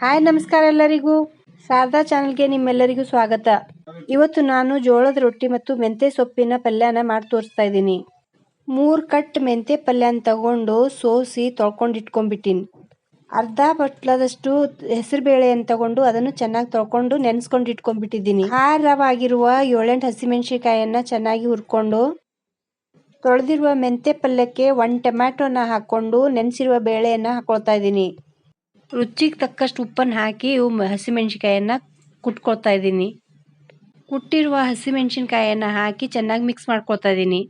Hi, ನಮಸ್ಕಾರ ಎಲ್ಲರಿಗೂ. ಶಾರದಾ ಚಾನಲ್ಗೆ ನಿಮ್ಮೆಲ್ಲರಿಗೂ ಸ್ವಾಗತ. ಇವತ್ತು ನಾನು ಜೋಳದ ರೊಟ್ಟಿ ಮತ್ತು ಮೆಂತೆ ಸೊಪ್ಪಿನ ಪಲ್ಯನ ಮಾಡಿ ತೋರಿಸ್ತಾ ಇದ್ದೀನಿ. ಮೂರು ಕಟ್ ಮೆಂತೆ ಪಲ್ಯನ ತಗೊಂಡು ಸೋಸಿ ತೊಳ್ಕೊಂಡು ಇಟ್ಕೊಂಡ್ಬಿಟ್ಟಿನಿ. ಅರ್ಧ ಬಟ್ಲದಷ್ಟು ಹೆಸರು ಬೇಳೆಯನ್ನು ತಗೊಂಡು ಅದನ್ನು ಚೆನ್ನಾಗಿ ತೊಳ್ಕೊಂಡು ನೆನೆಸ್ಕೊಂಡು ಇಟ್ಕೊಂಡ್ಬಿಟ್ಟಿದ್ದೀನಿ. ಖಾರವಾಗಿರುವ ಏಳೆಂಟು ಹಸಿಮೆಣಸಿಕಾಯನ್ನು ಚೆನ್ನಾಗಿ ಹುರ್ಕೊಂಡು, ತೊಳೆದಿರುವ ಮೆಂತೆ ಪಲ್ಯಕ್ಕೆ ಒಂದು ಟೊಮ್ಯಾಟೊನ ಹಾಕ್ಕೊಂಡು ನೆನೆಸಿರುವ ಬೇಳೆಯನ್ನು ಹಾಕ್ಕೊಳ್ತಾ ಇದ್ದೀನಿ. ರುಚಿಗೆ ತಕ್ಕಷ್ಟು ಉಪ್ಪನ್ನು ಹಾಕಿ ಇವು ಹಸಿಮೆಣಸಿಕಾಯನ್ನ ಕುಟ್ಕೊಳ್ತಾ ಇದ್ದೀನಿ. ಕುಟ್ಟಿರುವ ಹಸಿಮೆಣ್ಸಿನ್ಕಾಯನ್ನು ಹಾಕಿ ಚೆನ್ನಾಗಿ ಮಿಕ್ಸ್ ಮಾಡ್ಕೊಳ್ತಾ ಇದ್ದೀನಿ.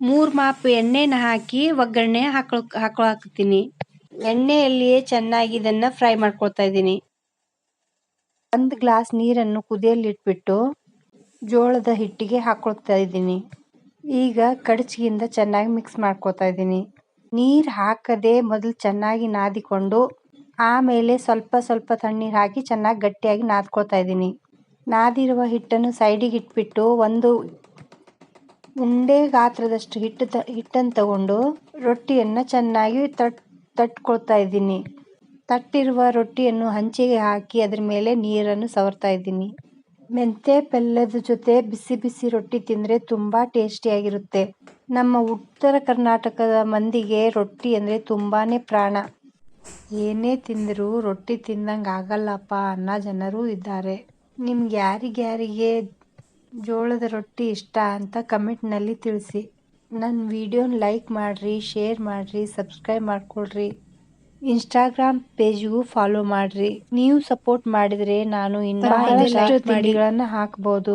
ಮೂರು ಮಾಪ್ ಎಣ್ಣೆನ ಹಾಕಿ ಒಗ್ಗರಣೆ ಹಾಕೊಳ್ ಹಾಕೊಳಕತ್ತೀನಿ ಎಣ್ಣೆಯಲ್ಲಿಯೇ ಚೆನ್ನಾಗಿ ಇದನ್ನು ಫ್ರೈ ಮಾಡ್ಕೊಳ್ತಾ ಇದ್ದೀನಿ. ಒಂದು ಗ್ಲಾಸ್ ನೀರನ್ನು ಕುದಿಯಲಿಟ್ಬಿಟ್ಟು ಜೋಳದ ಹಿಟ್ಟಿಗೆ ಹಾಕೊಳ್ತಾ ಇದ್ದೀನಿ. ಈಗ ಕಡಚಿಗಿಂದ ಚೆನ್ನಾಗಿ ಮಿಕ್ಸ್ ಮಾಡ್ಕೊತಾ ಇದ್ದೀನಿ. ನೀರು ಹಾಕದೆ ಮೊದಲು ಚೆನ್ನಾಗಿ ನಾದಿಕೊಂಡು ಆಮೇಲೆ ಸ್ವಲ್ಪ ಸ್ವಲ್ಪ ತಣ್ಣೀರು ಹಾಕಿ ಚೆನ್ನಾಗಿ ಗಟ್ಟಿಯಾಗಿ ನಾದ್ಕೊಳ್ತಾ ಇದ್ದೀನಿ. ನಾದಿರುವ ಹಿಟ್ಟನ್ನು ಸೈಡಿಗೆ ಇಟ್ಬಿಟ್ಟು ಒಂದು ಉಂಡೆ ಗಾತ್ರದಷ್ಟು ಹಿಟ್ಟು ತ ಹಿಟ್ಟನ್ನು ತಗೊಂಡು ರೊಟ್ಟಿಯನ್ನು ಚೆನ್ನಾಗಿ ತಟ್, ತಟ್ಕೊಳ್ತಾ ಇದ್ದೀನಿ. ತಟ್ಟಿರುವ ರೊಟ್ಟಿಯನ್ನು ಹಂಚಿಗೆ ಹಾಕಿ ಅದರ ಮೇಲೆ ನೀರನ್ನು ಸವರ್ತಾ ಇದ್ದೀನಿ. ಮೆಂತೆ ಪಲ್ಯದ ಜೊತೆ ಬಿಸಿ ಬಿಸಿ ರೊಟ್ಟಿ ತಿಂದರೆ ತುಂಬ ಟೇಸ್ಟಿಯಾಗಿರುತ್ತೆ ನಮ್ಮ ಉತ್ತರ ಕರ್ನಾಟಕದ ಮಂದಿಗೆ ರೊಟ್ಟಿ ಅಂದರೆ ತುಂಬಾ ಪ್ರಾಣ. ಏನೇ ತಿಂದರೂ ರೊಟ್ಟಿ ತಿಂದಂಗೆ ಆಗಲ್ಲಪ್ಪ ಅನ್ನೋ ಜನರೂ ಇದ್ದಾರೆ. ನಿಮ್ಗೆ ಯಾರಿಗ್ಯಾರಿಗೆ ಜೋಳದ ರೊಟ್ಟಿ ಇಷ್ಟ ಅಂತ ಕಮೆಂಟ್ನಲ್ಲಿ ತಿಳಿಸಿ. ನನ್ನ ವಿಡಿಯೋನ ಲೈಕ್ ಮಾಡಿರಿ ಶೇರ್ ಮಾಡಿರಿ ಸಬ್ಸ್ಕ್ರೈಬ್ ಮಾಡ್ಕೊಳ್ರಿ. ಇನ್ಸ್ಟಾಗ್ರಾಮ್ ಪೇಜ್ಗೂ ಫಾಲೋ ಮಾಡಿರಿ. ನೀವು ಸಪೋರ್ಟ್ ಮಾಡಿದರೆ ನಾನು ಇನ್ನೂ ತಿಂಡಿಗಳನ್ನು ಹಾಕ್ಬೋದು.